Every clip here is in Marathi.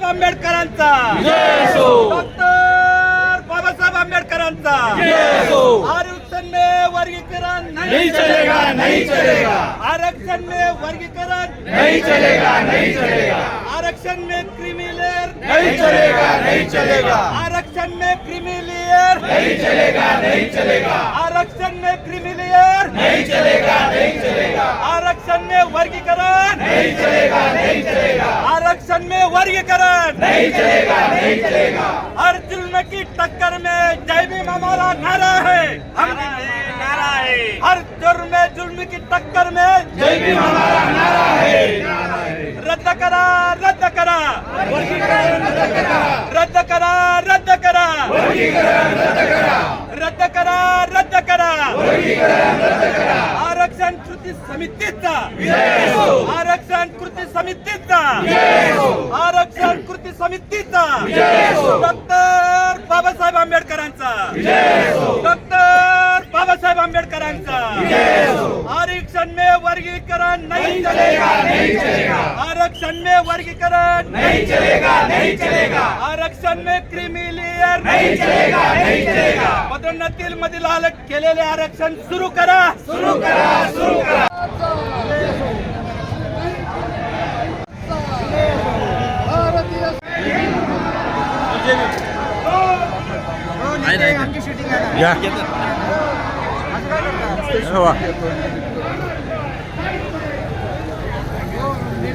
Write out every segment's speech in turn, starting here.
बाबासाहेब आंबेडकरांचा. डॉक्टर बाबासाहेब आंबेडकरांचा. आरक्षण में वर्गीकरण नहीं चलेगा नहीं चलेगा. आरक्षण में वर्गीकरण नहीं चलेगा नहीं चलेगा. आरक्षण में क्रिमिलेयर नहीं चलेगा. नहीं चलेगा। आरक्षण में क्रिमिलेयर नहीं चलेगा नहीं चलेगा। आरक्षण में क्रिमिलेयर नहीं चलेगा नहीं चलेगा। आरक्षण में वर्गीकरण। नहीं चलेगा नहीं चलेगा। आरक्षण में वर्गीकरण। नहीं चलेगा नहीं चलेगा। हर जुल्म की टक्कर में जय भीम हमारा नारा है। हम नारा है। हर जुर्म में जुल्म की टक्कर में जय भीम हमारा नारा है। रद्द करा रद्द करा. रद्द करा रद्द करा. रद्द करा रद्द करा. आरक्षण कृती समितीचा. आरक्षण कृती समितीचा. आरक्षण कृती समितीचा. डॉक्टर बाबासाहेब आंबेडकरांचा. डॉक्टर बाबासाहेब आंबेडकरांचा. आरक्षण मे वर्गीकरण नहीं चलेगा नहीं चलेगा। आरक्षण में वर्गीकरण नहीं चलेगा नहीं चलेगा। आरक्षण में क्रिमिलियर नहीं चलेगा नहीं चलेगा। पदोन्नतील मधील आलट केलेले आरक्षण सुरू करा। सुरू करा सुरू करा। या. वा.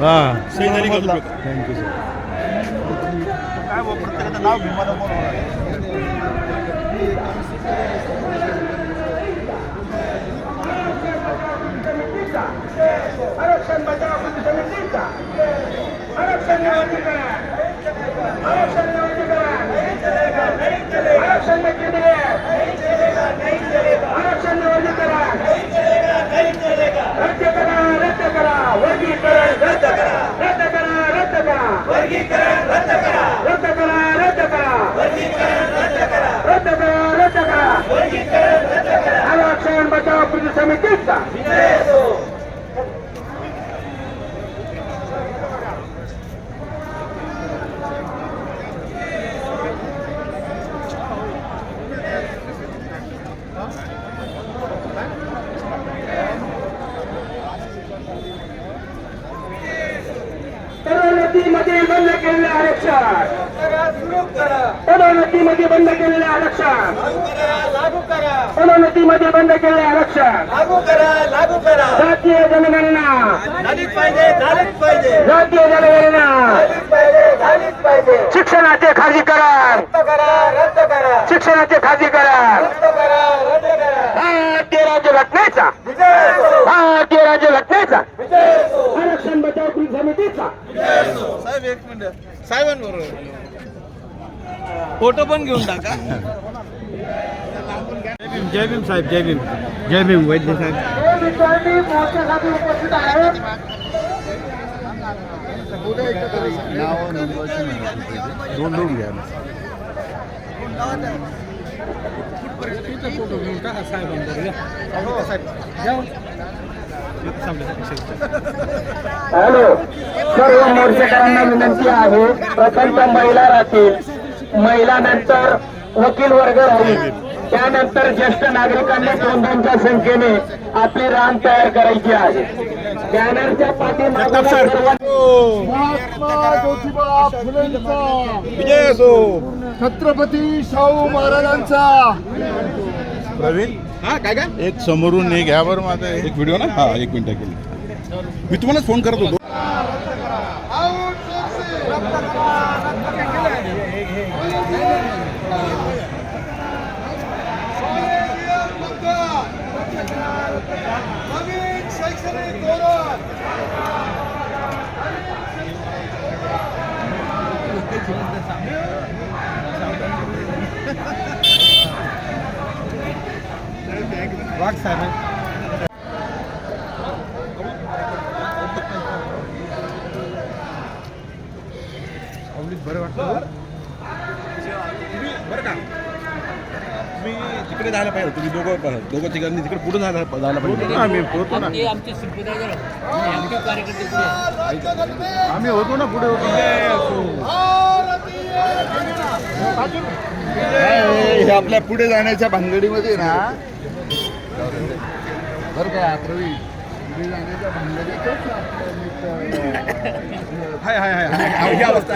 हा. थँक्यू सर आरक्षण बचाव आरक्षण आरक्षण निवडणुकीकरण आरक्षण निवडणुकीकरण आरक्षण निवडणुकीकरण रद्द करा रद्द करा वर्गीकरण रद्द करा रद्द करा रद्द करा वर्गीकरण रद्द करा रद्द करा रद्द करा वर्गीकरण रद्द करा रद्द करा रद्द करा वर्गीकरण रद्द करा आरक्षण बचाव कृती समितीचा विजय असो. पदोन्नतीमध्ये बंद केलेले आरक्षण सुरू करा पदोन्नतीमध्ये बंद केलेले आरक्षण. लागू करा पदोन्नतीमध्ये बंद केलेले आरक्षण. लागू करा लागू करा जातीय जनगणना. झालीच पाहिजे झालीच पाहिजे जातीय जनगणना. झालीच पाहिजे झालीच पाहिजे शिक्षणाचे खाजगीकरण रद्द करा रद्द करा शिक्षणाचे खाजगीकरण रद्द करा रद्द करा भारतीय राज्यघटनेचा विजय भारतीय राज्यघटनेचा विजय आरक्षण बचाव कृती समितीचा. साहेब एक मिनिट. साहेबांबरोबर. फ़ोटो पण घेऊन टाका जय भीम साहेब जय भीम। जय भीम वैद्य साहेब। हे दोन दोन हॅलो सर्व मोर्चेकरांना विनंती आहे प्रथमतः महिला राहतील महिलानंतर वकील वर्ग राहील. त्यानंतर ज्येष्ठ नागरिकांनी दोन दोनच्या संख्येने आपली रांग तयार करायची आहे. बॅनरच्या पाठीमागे ज्योतिबा फुलेंचा असो छत्रपती शाहू महाराजांचा. प्रवीण? हा काय काय? एक समोरून एक घ्या बरं माझा एक व्हिडिओ ना? हा एक मिनिट केली मी तुम्हालाच फोन करत होतो. वाट साहेब. बरं वाटतं. बरं का? तुम्ही तिकडे जायला पाहिजे तुम्ही दोघं दोघं तिघांनी तिकडे पुढे जायला जायला पाहिजे आम्ही होतो ना. आमचे सिम्पदायझर ऍक्टिव्ह कार्यकर्ते पुढे. आम्ही होतो ना पुढे होतो. हे आपल्या पुढे जाण्याच्या भानगडीमध्ये ना. बरं का प्रवीण. पुढे जाण्याच्या भानगडीतच मित्र- हाय हाय हाय. अवस्था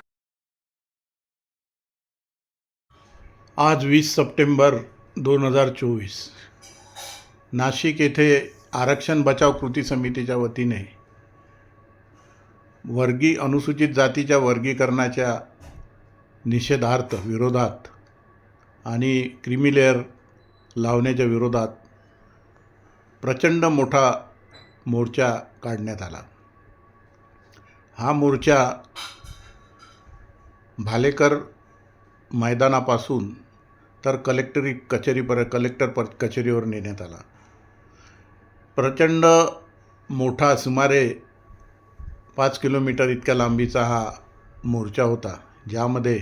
आज वीस सप्टेंबर दोन हजार चोवीस. नाशिक येथे आरक्षण बचाव कृती समितीच्या वतीने वर्गी अनुसूचित जातीच्या वर्गीकरणाच्या निषेधार्थ विरोधात आणि क्रिमिलेअर लावण्याच्या विरोधात प्रचंड मोठा मोर्चा काढण्यात आला. हा मोर्चा भालेकर मैदानापासून तर कलेक्टरी कचेरीपर्य कलेक्टर प कचेरीवर नेण्यात आला. प्रचंड मोठा सुमारे पाच किलोमीटर इतक्या लांबीचा हा मोर्चा होता ज्यामध्ये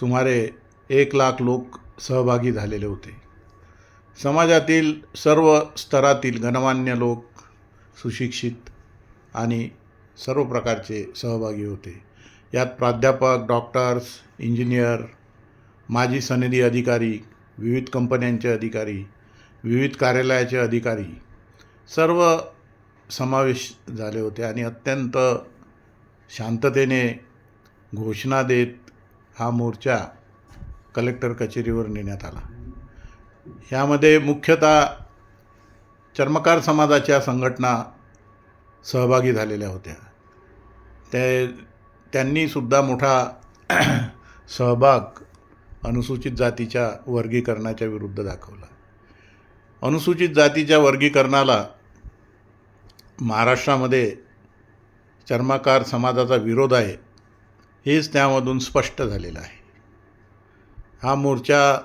सुमारे एक लाख लोक सहभागी झालेले होते. समाजातील सर्व स्तरातील गणमान्य लोक सुशिक्षित आणि सर्व प्रकारचे सहभागी होते. यात प्राध्यापक डॉक्टर्स इंजिनियर माजी सनदी अधिकारी विविध कंपन्यांचे अधिकारी विविध कार्यालयाचे अधिकारी सर्व समावेश झाले होते आणि अत्यंत शांततेने घोषणा देत हा मोर्चा कलेक्टर कचेरीवर नेण्यात आला. यामध्ये मुख्यतः चर्मकार समाजाच्या संघटना सहभागी झालेल्या होत्या. ते त्यांनीसुद्धा मोठा सहभाग अनुसूचित जातीच्या वर्गीकरणाच्या विरुद्ध दाखवला. अनुसूचित जातीच्या वर्गीकरणाला महाराष्ट्रामध्ये चर्माकार समाजाचा विरोध आहे हेच त्यामधून स्पष्ट झालेलं आहे. हा मोर्चा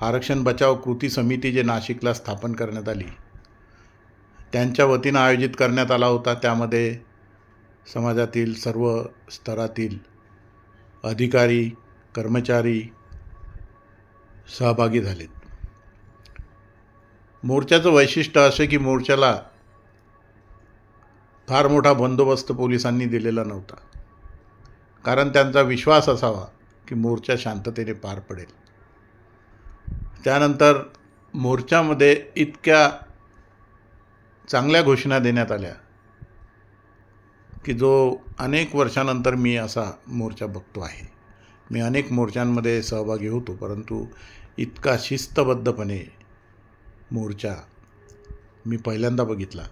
आरक्षण बचाव कृती समिती जे नाशिकला स्थापन करण्यात आली त्यांच्या वतीनं आयोजित करण्यात आला होता त्यामध्ये समाजातील सर्व स्तरातील अधिकारी कर्मचारी सहभागी झालेत. मोर्चाचं वैशिष्ट्य असं की मोर्चाला फार मोठा बंदोबस्त पोलिसांनी दिलेला नव्हता. कारण त्यांचा विश्वास असावा की मोर्चा शांततेने पार पडेल. त्यानंतर मोर्चामध्ये इतक्या चांगल्या घोषणा देण्यात आल्या की जो अनेक वर्षानंतर मी असा मोर्चा बघतो आहे. मी अनेक मोर्चांमध्ये सहभागी होतो परंतु इतका शिस्तबद्धपणे मोर्चा मी पहिल्यांदा बघितला.